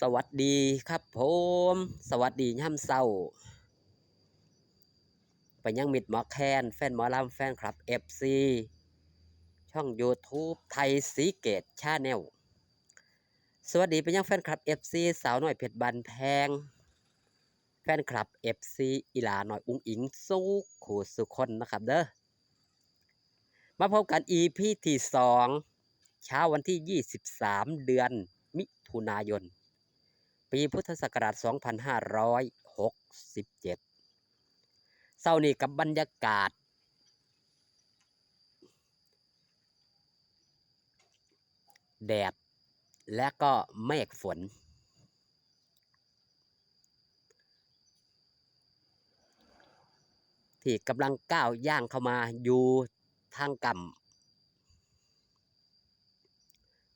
สวัสดีครับผม สวัสดีย่ำเศร้าไปยังมิดหมอแคน แฟนหมอลำแฟนคลับ FC ช่อง YouTube ไทยสีเกตชาแนลสวัสดีไปยังแฟนคลับ FC สาวหน่อยเพชรบันแพง แฟนคลับ FC อีหลาหน่อยอุ้งอิงสู้ขู่สุคนนะครับเด้อมาพบกัน EP ที่2เช้าวันที่ 23 เดือนมิถุนายน ปีพุทธศักราช 2567เศร้านี้กับบรรยากาศ แดด และก็เมฆฝน ที่กำลังก้าวย่างเข้ามาอยู่ทางกำ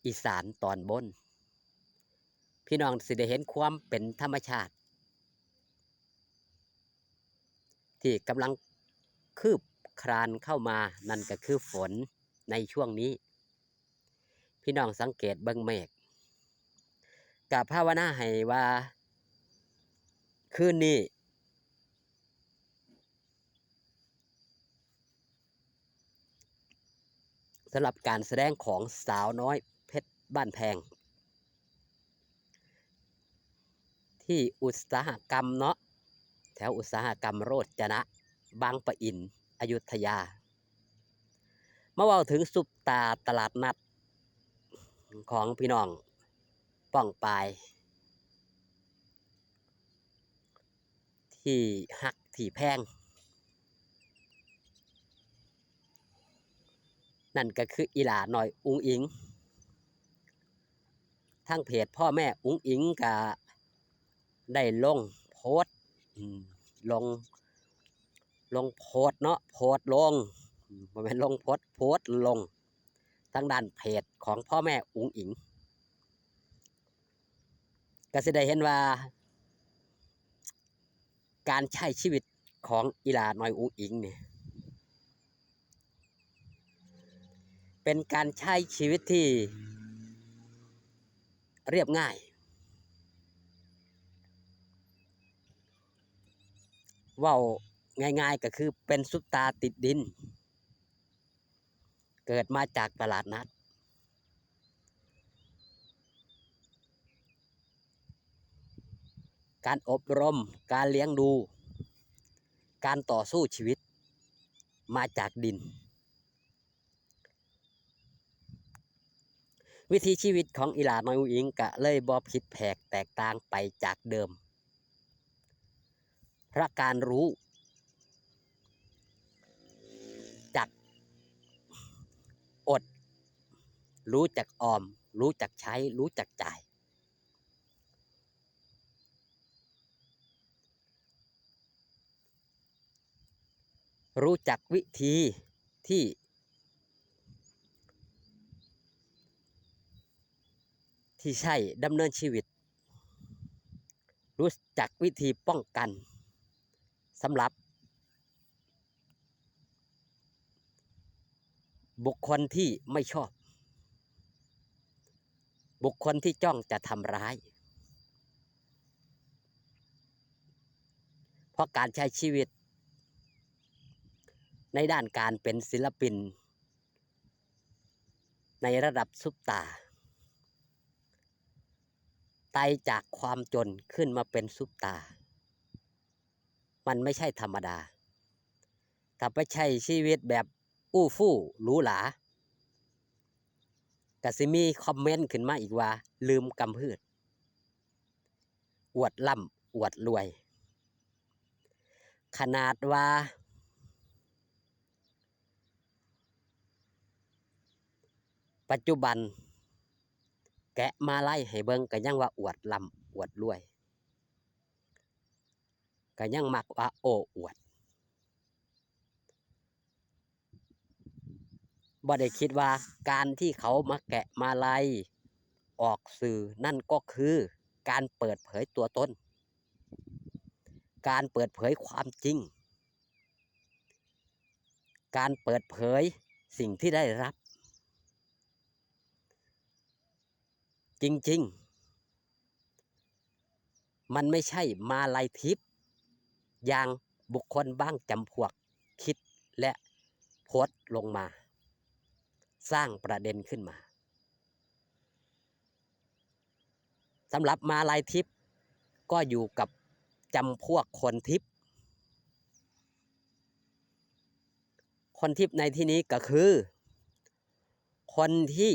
อีสานตอนบน พี่น้องสิได้เห็นความเป็นธรรมชาติ ที่กำลังคืบคลานเข้ามานั่นก็คือฝนในช่วงนี้ พี่น้องสังเกตเบิ่งเมฆกับภาวนาให้ว่า คืนนี้สำหรับการแสดงของสาวน้อยเพชรบ้านแพง ที่อุตสาหกรรมเนาะแถวอุตสาหกรรมโรจนะ บางปะอิน อยุธยา เมาเว่าถึงซุปตาตลาดนัดของพี่น้องป้องปาย ที่หักที่แพง นั่นก็คืออีหลาหน่อยอุงอิงทั้งเพจพ่อแม่อุงอิงก็ ได้ลงโพสต์อืมลง ลงโพสต์เนาะโพสต์ลงอืมบ่แม่นลงโพสต์โพสต์ลงทางด้านเพจของพ่อแม่อุงอิงก็สิได้เห็นว่า การใช้ชีวิตของอีหลาน้อยอุงอิงเนี่ยเป็นการใช้ชีวิตที่เรียบง่าย เว่าง่าย ๆก็คือเป็นซุปตาติดดิน เกิดมาจากตลาดนัด การอบรม การเลี้ยงดู การต่อสู้ชีวิต มาจากดิน วิถีชีวิตของอีหลาน้อยอุ๋งอิงก็เลยบอผิดแผกแตกต่างไปจากเดิม ระการรู้ จักอด รู้จักออม รู้จักใช้ รู้จักจ่าย รู้จักวิธีที่ที่ใช่ดำเนินชีวิต รู้จักวิธีป้องกัน สำหรับ บุคคลที่ไม่ชอบ บุคคลที่จ้องจะทำร้าย เพราะการใช้ชีวิต ในด้านการเป็นศิลปิน ในระดับซุปตาไตจากความจนขึ้นมาเป็นซุปตา มันไม่ใช่ธรรมดา ถ้าไปใช้ชีวิตแบบอู้ฟู่หรูหราก็สิมีคอมเมนต์ขึ้นมาอีกว่า ลืมกำพืช อวดล่ำอวดรวย ขนาดว่า ปัจจุบัน แกะมาไล่ให้เบิงก็ยังว่าอวดลำอวดรวย ก็ยังมักว่าโอ้อวดบ่ได้คิดว่าการที่เขามาแกะมาไล่ออกสื่อนั่นก็คือการเปิดเผยตัวตน การเปิดเผยความจริง การเปิดเผยสิ่งที่ได้รับ จริงมันไม่ใช่มาลายทิพย์ อย่างบุคคลบ้างจำพวกคิดและโพสต์ลงมา สร้างประเด็นขึ้นมาสำหรับมาลายทิพย์ก็อยู่กับจำพวกคนทิพย์คนทิพย์ในที่นี้ก็คือ คนที่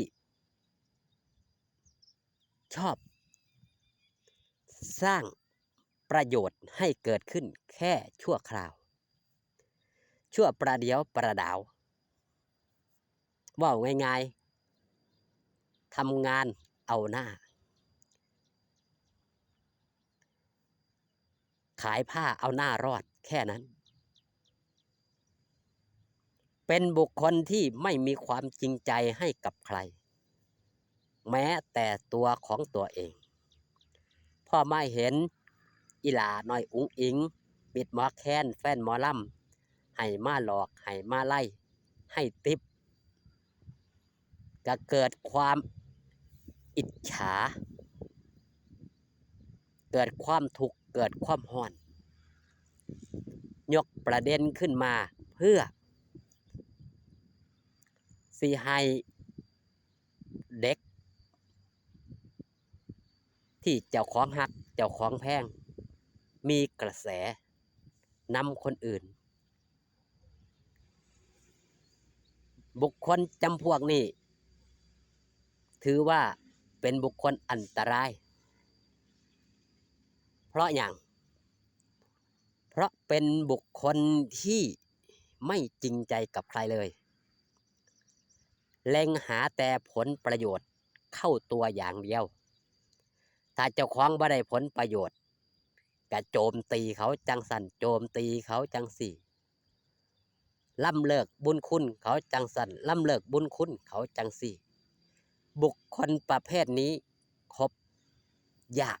ชอบ สร้าง ประโยชน์ให้เกิดขึ้นแค่ชั่วคราว ชั่วประเดียวประดาว ว่าง่ายๆทำงานเอาหน้า ขายผ้าเอาหน้ารอดแค่นั้น เป็นบุคคลที่ไม่มีความจริงใจให้กับใคร แม้แต่ตัวของตัวเอง พ่อไมาเห็น อีหลาน้อยอุ๋งอิงปิดหมอแค้นแฟนหมอลำให้มาหลอกให้มาไล่ ให้ติปก็เกิดความอิจฉา เกิดความทุกข์เกิดความห้อน ยกประเด็นขึ้นมาเพื่อสิให้เด็ก ที่เจ้าของหัก เจ้าของแพง มีกระแสนำคนอื่น บุคคลจำพวกนี้ ถือว่าเป็นบุคคลอันตราย เพราะอย่าง เพราะเป็นบุคคลที่ไม่จริงใจกับใครเลย เล็งหาแต่ผลประโยชน์เข้าตัวอย่างเดียว ถ้าเจ้าของบ่ได้ผลประโยชน์ ก็โจมตีเขาจังสันโจมตีเขาจังสี่ล่ำเลิกบุญคุณเขาจังสันล่ำเลิกบุญคุณเขาจังสี่ บุคคลประเภทนี้คบยาก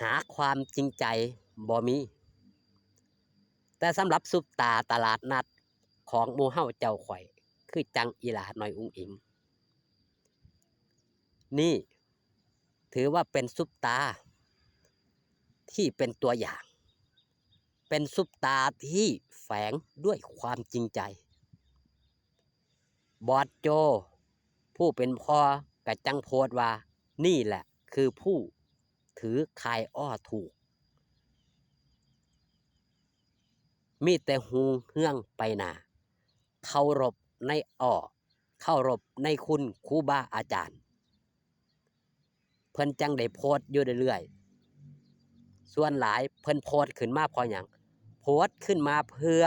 หาความจริงใจบ่มี แต่สำหรับซุปตาตลาดนัดของมูเฮาเจ้าข่อย คือจังอีหลาหน่อยอุ้งอิง นี่ถือว่าเป็นซุปตา ที่เป็นตัวอย่าง เป็นซุปตาที่แฝงด้วยความจริงใจ บอดโจ ผู้เป็นพ่อกะจังโพดว่า นี่แหละคือผู้ถือคายอ้อถูก มีแต่หูเฮืองไปนาเคารพ ในอ้อเคารพในคุณครูบาอาจารย์ เพิ่นจังได้โพสต์อยู่เรื่อยๆส่วนหลายเพิ่นโพสต์ขึ้นมาเพออย่างโพสต์ขึ้นมาเพื่อ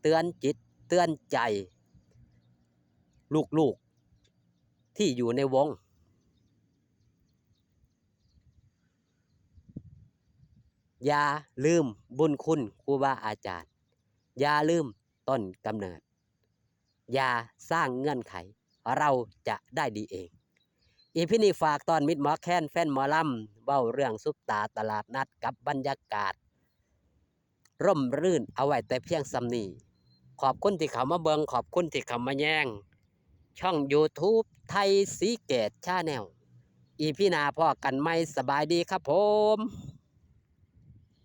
เตือนจิตเตือนใจ ลูกๆ ที่อยู่ในวง อย่าลืมบุญคุณครูบาอาจารย์ อย่าลืมต้นกำเนิด อย่าสร้างเงื่อนไข เราจะได้ดีเอง อีพี่นี่ฝากตอนมิดหมอแค้นแฟนหมอลำเบ้าเรื่องซุปตาตลาดนัดกับบรรยากาศ ร่มรื่นเอาไว้แต่เพียงสำนีขอบคุณที่เขามาเบิงขอบคุณที่เขามาแย่ง ช่อง YouTube ไทยสีเกตชาแนลอีพี่นาพ่อกันไม่สบายดีครับผม